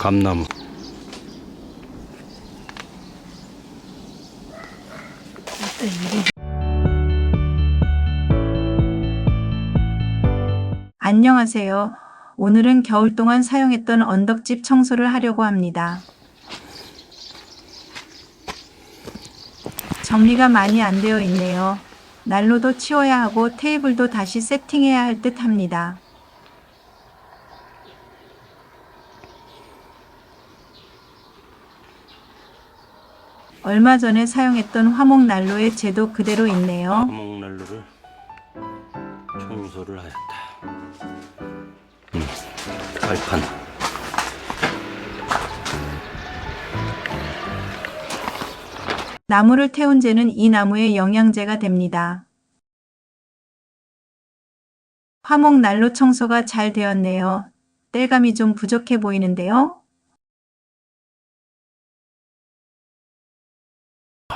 감나무. 안녕하세요. 오늘은 겨울 동안 사용했던 언덕집 청소를 하려고 합니다. 정리가 많이 안 되어 있네요. 난로도 치워야 하고 테이블도 다시 세팅해야 할 듯 합니다. 얼마 전에 사용했던 화목 난로의 제도 그대로 있네요. 화목 난로를 청소를 하였다. 음, 발판. 나무를 태운 재는 이 나무의 영양제가 됩니다. 화목 난로 청소가 잘 되었네요. 땔감이 좀 부족해 보이는데요.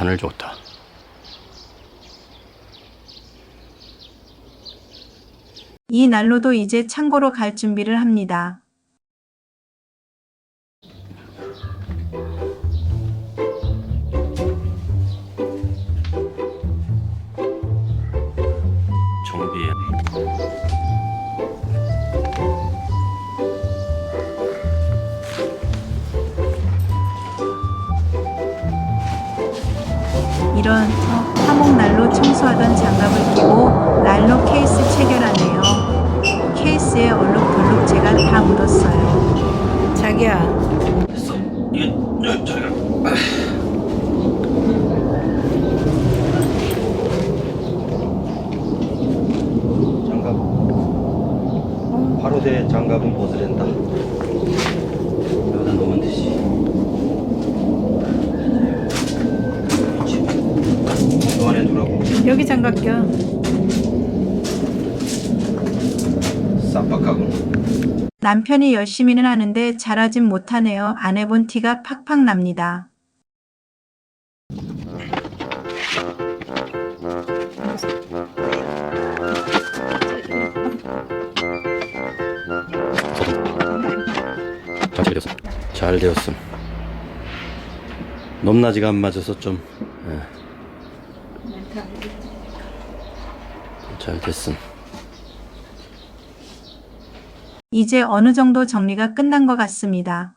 하늘 좋다. 이 난로도 이제 창고로 갈 준비를 합니다. 이런 화목 난로 청소하던 장갑을 끼고 난로 케이스 체결하네요. 케이스에 얼룩덜룩 제가 다 묻었어요. 자기야, 됐어. 이게 여, 저기가. 장갑 바로 대 장갑은 벗으랜다 놓으면 되지. 그 안에 두라고 여기 장갑 껴. 쌈박하고 남편이 열심히는 하는데 잘하진 못하네요. 안 해본 티가 팍팍 납니다. 잘 되었어. 잘 되었음. 높낮이가 안 맞아서 좀. 예. 잘 됐음. 이제 어느 정도 정리가 끝난 것 같습니다.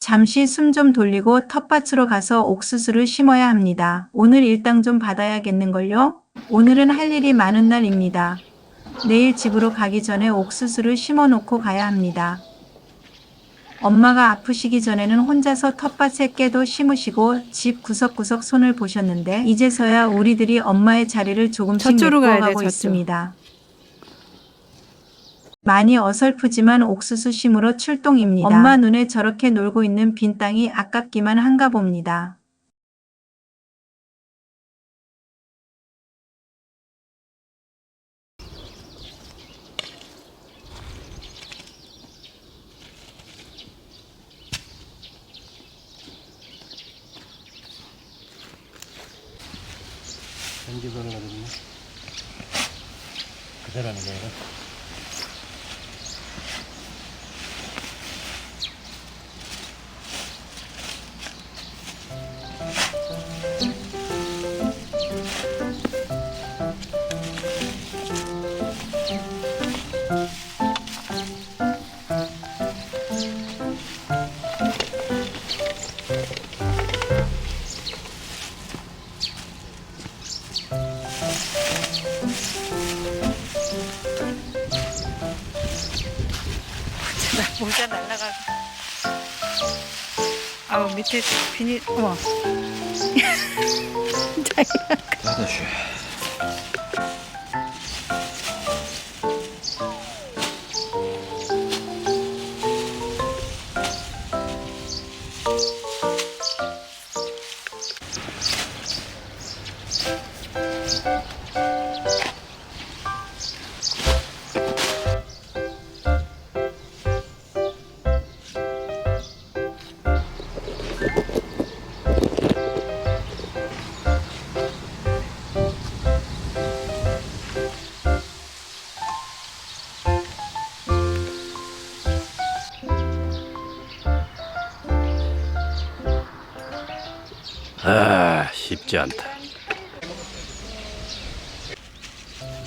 잠시 숨 좀 돌리고 텃밭으로 가서 옥수수를 심어야 합니다. 오늘 일당 좀 받아야겠는걸요? 오늘은 할 일이 많은 날입니다. 내일 집으로 가기 전에 옥수수를 심어 놓고 가야 합니다. 엄마가 아프시기 전에는 혼자서 텃밭에 깨도 심으시고 집 구석구석 손을 보셨는데 이제서야 우리들이 엄마의 자리를 조금씩 저쪽으로 가야 돼, 메꿔가고 저쪽. 있습니다. 많이 어설프지만 옥수수 심으러 출동입니다. 엄마 눈에 저렇게 놀고 있는 빈 땅이 아깝기만 한가 봅니다. 편집을 하거든 모자 날라가. 아우 밑에 비닐 어머. 다다슈. 아저씨 쉽지 않다.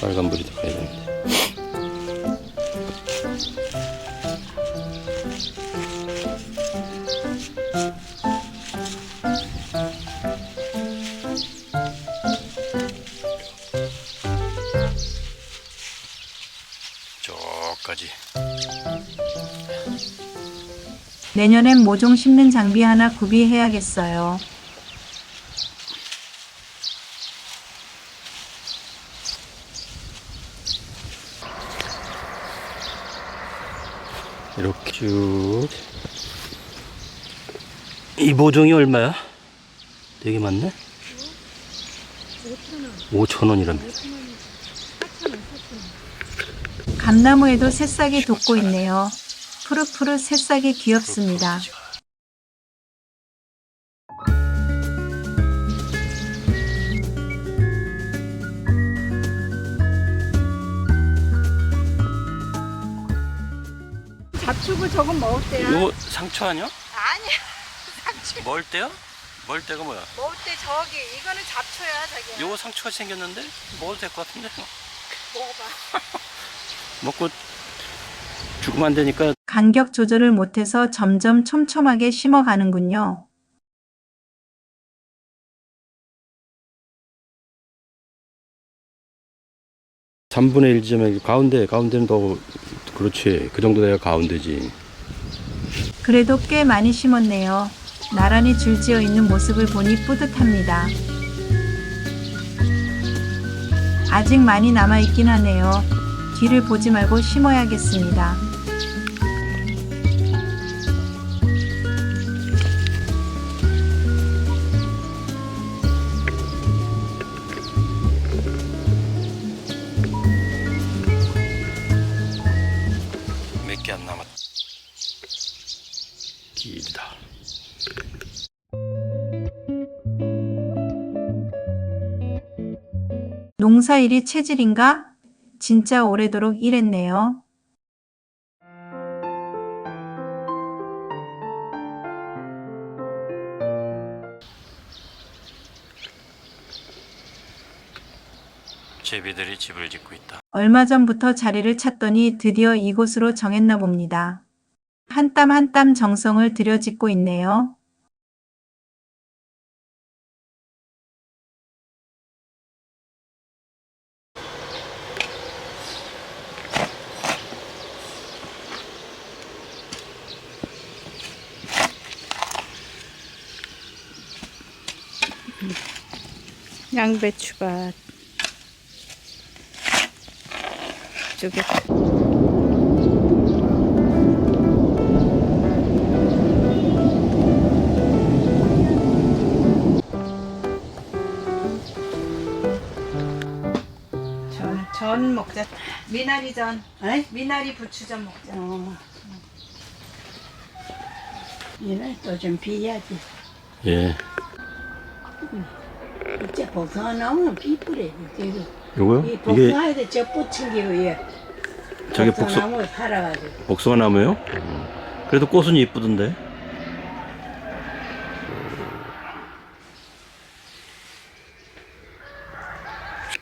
빨간불이 들어가야 되는데. 저까지. 내년엔 모종 심는 장비 하나 구비해야겠어요. 쭉. 이 모종이 얼마야? 되게 많네? 5천원이라며. 감나무에도 새싹이 돋고 있네요. 푸릇푸릇 새싹이 귀엽습니다. 잡초고 저건 먹을 때야. 이거 상추 아니야? 아니야. 상추. 멀 때야? 멀 때가 뭐야? 먹을 때 저기 이거는 잡초야 자기야. 요거 상추가 생겼는데 먹어도 될 것 같은데 먹어봐. 먹고 죽으면 안 되니까 간격 조절을 못해서 점점 촘촘하게 심어가는군요. 삼분의 1 지점에 가운데 가운데는 더 그렇지 그 정도 돼야 가운데지 그래도 꽤 많이 심었네요. 나란히 줄지어 있는 모습을 보니 뿌듯합니다. 아직 많이 남아 있긴 하네요. 뒤를 보지 말고 심어야겠습니다. 농사일이 체질인가? 진짜 오래도록 일했네요. 제비들이 집을 짓고 있다 얼마 전부터 자리를 찾더니 드디어 이곳으로 정했나 봅니다. 한 땀 한 땀 정성을 들여 짓고 있네요. 양배추밭. 저기 전, 전 먹자. 미나리 전. 아이? 미나리 부추전 먹자. 어. 이날 또좀 비야지. 예 복숭아 나오면 비 뿌려. 저기. 요거요? 이 이게 복숭아에 저 붙인 게 왜? 저게 복숭, 나무에 팔아가지고. 복숭아 나무요? 그래도 꽃은 이쁘던데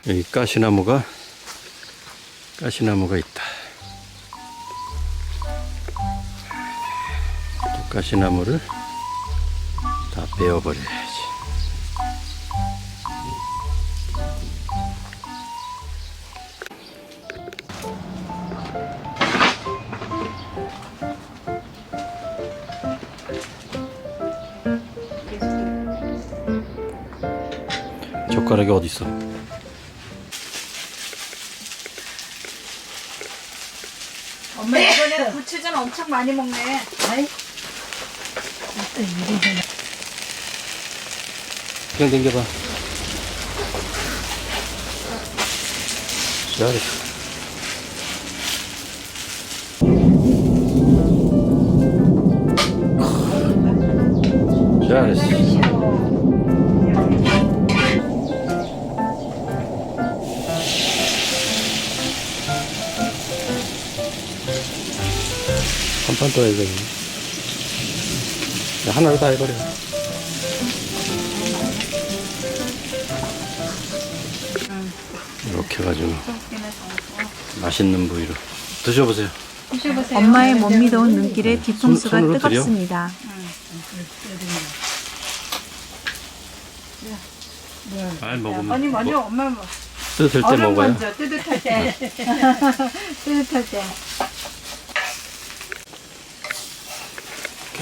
여기 가시나무가 가시나무가 있다 또 가시나무를 다 베어버려 젓가락이 어디 있어? 엄마 이번에 부추전 엄청 많이 먹네. 아이? 그냥 당겨봐. 잘했어. 잘했어. 거야, 이거. 하나로 다 해버려. 이렇게 해가지고 맛있는 부위로 드셔보세요. 엄마의 못 네, 네. 믿어온 눈길에 음, 뒤통수가 손- 뜨겁습니다. 음, 음, 잘 먹으면 아니 먼저 뭐 엄마 뭐 뜯을 때 얼음 먹어요. 먼저 뜨뜻할 때 뜨뜻할 때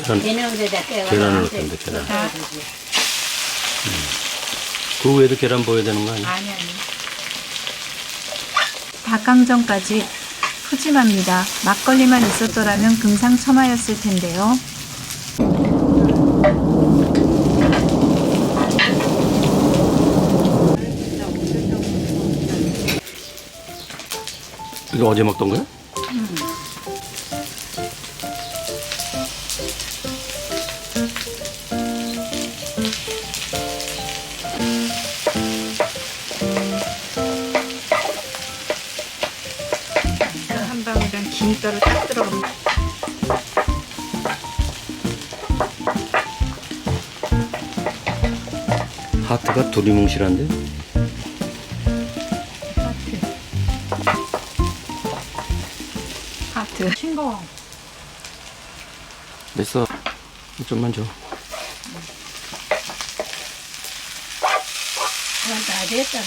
계란. 계란을 넣던데 계란. 그 위에도 계란 보여야 되는 거 아니야? 아니 아니. 닭강정까지 푸짐합니다. 막걸리만 있었더라면 금상첨화였을 텐데요. 이거 어제 먹던 거야? 하트가 두리뭉실한데? 하트. 싱거워. 됐어. 좀만 줘. 다 됐다.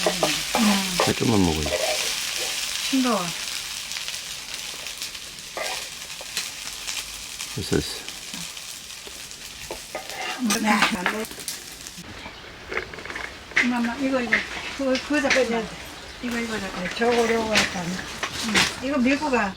자, 좀만 먹어요. 싱거워. 됐어, 됐어. 엄마 이거 이거 그거 그거 잡고 이거 이거 이거 잡고 저거로 왔다. 이거 밀고 가.